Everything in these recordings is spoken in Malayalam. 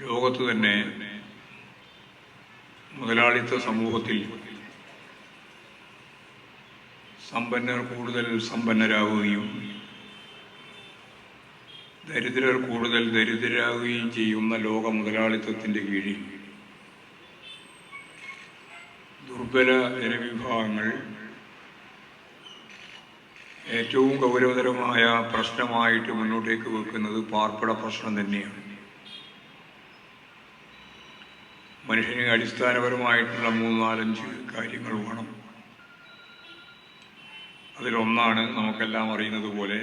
ലോകത്ത് തന്നെ മുതലാളിത്ത സമൂഹത്തിൽ സമ്പന്നർ കൂടുതൽ സമ്പന്നരാകുകയും ദരിദ്രർ കൂടുതൽ ദരിദ്രരാകുകയും ചെയ്യുന്ന ലോക മുതലാളിത്തത്തിന്റെ കീഴിൽ ദുർബല ജനവിഭാഗങ്ങൾ ഏറ്റവും ഗൗരവതരമായ പ്രശ്നമായിട്ട് മുന്നോട്ടേക്ക് വെക്കുന്നത് പാർപ്പിട പ്രശ്നം തന്നെയാണ്. മനുഷ്യന് അടിസ്ഥാനപരമായിട്ടുള്ള മൂന്നാലഞ്ച് കാര്യങ്ങൾ വേണം. അതിലൊന്നാണ് നമുക്കെല്ലാം അറിയുന്നത് പോലെ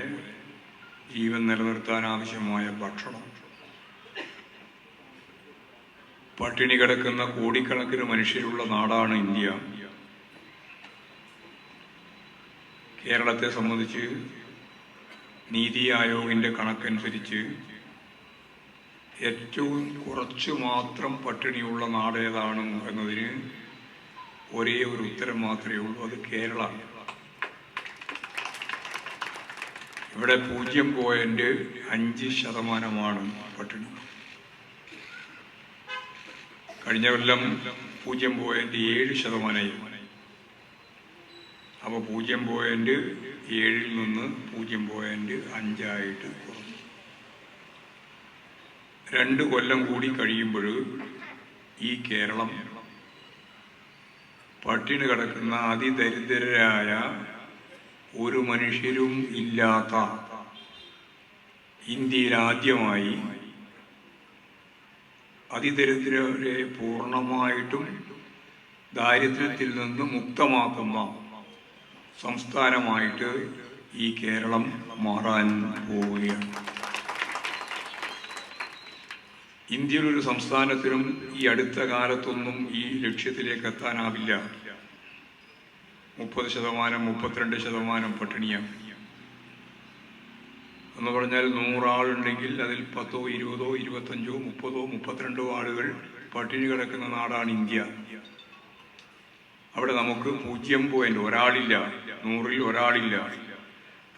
ജീവൻ നിലനിർത്താൻ ആവശ്യമായ ഭക്ഷണം. പട്ടിണി കിടക്കുന്ന കോടിക്കണക്കിന് മനുഷ്യരുള്ള നാടാണ് ഇന്ത്യ. കേരളത്തെ സംബന്ധിച്ച് നീതി ആയോഗിന്റെ കണക്കനുസരിച്ച് ഏറ്റവും കുറച്ച് മാത്രം പട്ടിണിയുള്ള നാടേതാണ് എന്നതിന് ഒരേ ഒരു ഉത്തരം മാത്രമേ ഉള്ളൂ. അത് കേരള ഇവിടെ പൂജ്യം പോയിന്റ് അഞ്ച് ശതമാനമാണ് പട്ടിണി. കഴിഞ്ഞ കൊല്ലം പൂജ്യം പോയിന്റ് ഏഴ് ശതമാനമായി. അപ്പോൾ പൂജ്യം പോയിന്റ് ഏഴിൽ നിന്ന് പൂജ്യം പോയിന്റ് അഞ്ചായിട്ട് കുറഞ്ഞു. രണ്ട് കൊല്ലം കൂടി കഴിയുമ്പോൾ ഈ കേരളം പട്ടിണി കിടക്കുന്ന അതിദരിദ്രരായ ഒരു മനുഷ്യരും ഇല്ലാത്ത ഇന്ത്യയിലാദ്യമായി അതിദരിദ്രരെ പൂർണമായിട്ടും ദാരിദ്ര്യത്തിൽ നിന്ന് മുക്തമാക്കുന്ന സംസ്ഥാനമായിട്ട് ഈ കേരളം മാറാൻ പോവുകയാണ്. ഇന്ത്യയിൽ ഒരു സംസ്ഥാനത്തിനും ഈ അടുത്ത കാലത്തൊന്നും ഈ ലക്ഷ്യത്തിലേക്ക് എത്താനാവില്ല മുപ്പത് ശതമാനം മുപ്പത്തിരണ്ട് ശതമാനം പട്ടിണിയാണ് എന്ന് പറഞ്ഞാൽ നൂറാളുണ്ടെങ്കിൽ അതിൽ പത്തോ ഇരുപതോ ഇരുപത്തഞ്ചോ മുപ്പതോ മുപ്പത്തിരണ്ടോ ആളുകൾ പട്ടിണി കിടക്കുന്ന നാടാണ് ഇന്ത്യ. അവിടെ നമുക്ക് പൂജ്യം പോയിന്റ് ഒരാളില്ല നൂറിൽ ഒരാളില്ല.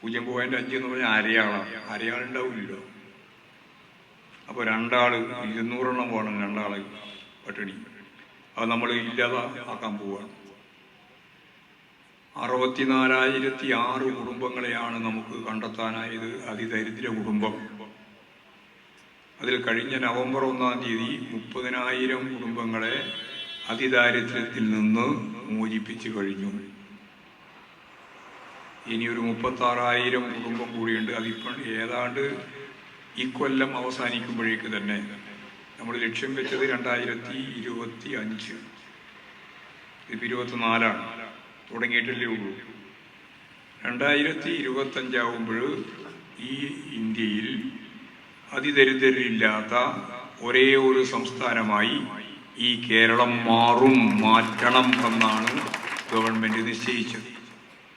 പൂജ്യം പോയിന്റ് അഞ്ച് എന്ന് പറഞ്ഞാൽ അരയാളാണ് അരയാളുണ്ടാവില്ലല്ലോ. അപ്പോൾ രണ്ടാൾ ഇരുന്നൂറെണ്ണം പോകണം രണ്ടാൾ പട്ടിണി. അത് നമ്മൾ ഇല്ലാതെ ആക്കാൻ പോവുകയാണ് അറുപത്തിനാലായിരത്തി ആറ് കുടുംബങ്ങളെയാണ് നമുക്ക് കണ്ടെത്താനായത് അതിദരിദ്ര കുടുംബം. അതിൽ കഴിഞ്ഞ നവംബർ ഒന്നാം തീയതി മുപ്പതിനായിരം കുടുംബങ്ങളെ അതിദാരിദ്ര്യത്തിൽ നിന്ന് മോചിപ്പിച്ചു കഴിഞ്ഞു. ഇനി ഒരു മുപ്പത്താറായിരം കുടുംബം കൂടിയുണ്ട്. അതിപ്പോൾ ഏതാണ്ട് ഈ കൊല്ലം അവസാനിക്കുമ്പോഴേക്ക് തന്നെ നമ്മൾ ലക്ഷ്യം വെച്ചത് രണ്ടായിരത്തി ഇരുപത്തി അഞ്ച് ഇപ്പം ഇരുപത്തിനാലാണ്. തുടങ്ങിയിട്ടല്ലേ ഉള്ളൂ. രണ്ടായിരത്തി ഇരുപത്തഞ്ചാവുമ്പോൾ ഈ ഇന്ത്യയിൽ അതിദരിദ്രരില്ലാത്ത ഒരേ ഒരു സംസ്ഥാനമായി ഈ കേരളം മാറും മാറ്റണം എന്നാണ് ഗവൺമെന്റ് നിശ്ചയിച്ചത്.